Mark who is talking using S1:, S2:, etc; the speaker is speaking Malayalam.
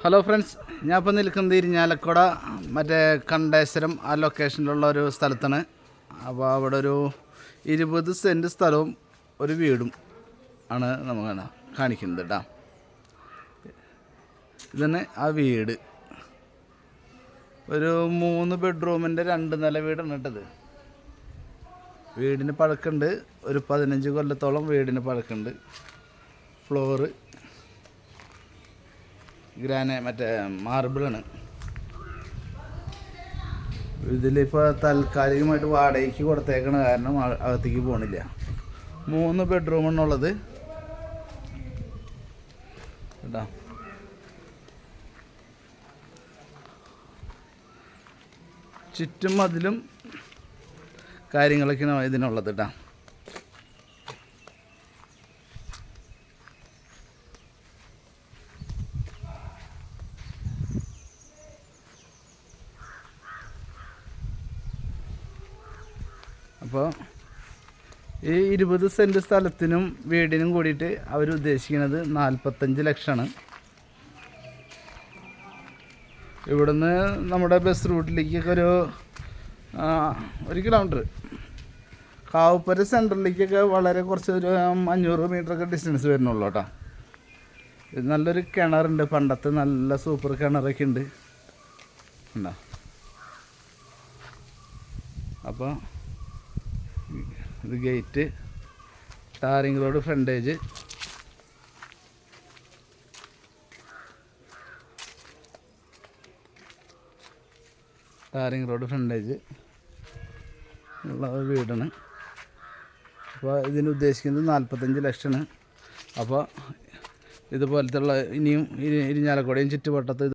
S1: ഹലോ ഫ്രണ്ട്സ് ഞാൻ ഇപ്പോൾ നിൽക്കുന്നത് ഇരിഞ്ഞാലക്കുട മറ്റേ കണ്ടേശ്വരം ആ ലൊക്കേഷനിലുള്ള ഒരു സ്ഥലത്താണ്. അപ്പോൾ അവിടെ ഒരു ഇരുപത് സെന്റ് സ്ഥലവും ഒരു വീടും ആണ് നമുക്ക് കാണിക്കുന്നത് കേട്ടോ. ഇതന്നെ ആ വീട്. ഒരു മൂന്ന് ബെഡ്റൂമിന്റെ രണ്ട് നില വീടാണ് കേട്ടത് വീടിന് പഴക്കമുണ്ട്. ഒരു പതിനഞ്ച് കൊല്ലത്തോളം വീടിന് പഴക്കമുണ്ട്. ഫ്ലോറ് ഗ്രാന മറ്റേ മാർബിളാണ്. ഇതിലിപ്പോൾ താൽക്കാലികമായിട്ട് വാടകയ്ക്ക് കൊടുത്തേക്കണ കാരണം അകത്തേക്ക് പോകണില്ല മൂന്ന് ബെഡ്റൂമാണുള്ളത് കേട്ടോ ചുറ്റും അതിലും കാര്യങ്ങളൊക്കെയാണ് ഇതിനുള്ളത് കേട്ടോ അപ്പോൾ ഈ ഇരുപത് സെന്റ് സ്ഥലത്തിനും വീടിനും കൂടിയിട്ട് അവർ ഉദ്ദേശിക്കുന്നത് നാൽപ്പത്തഞ്ച് ലക്ഷമാണ്. ഇവിടുന്ന് നമ്മുടെ ബസ് റൂട്ടിലേക്കൊക്കെ ഒരു ഒരു കിലോമീറ്റർ കാവുപ്പര സെന്ററിലേക്കൊക്കെ വളരെ കുറച്ച് ഒരു അഞ്ഞൂറ് മീറ്ററൊക്കെ ഡിസ്റ്റൻസ് വരുന്നുള്ളൂ കേട്ടോ. ഇത് നല്ലൊരു കിണറുണ്ട്. പണ്ടത്തെ നല്ല സൂപ്പർ കിണറൊക്കെ ഉണ്ട്. ഉണ്ടോ അപ്പോൾ ഇത് gate tarring road frontage. Tarring road frontage. ഉള്ള വീടാണ്. അപ്പോൾ ഇതിന് ഉദ്ദേശിക്കുന്നത് നാൽപ്പത്തഞ്ച് ലക്ഷമാണ്. അപ്പോൾ ഇതുപോലത്തെ ഉള്ള ഇനിയും ഇരിഞ്ഞാലക്കുടയും ചുറ്റുവട്ടത്ത്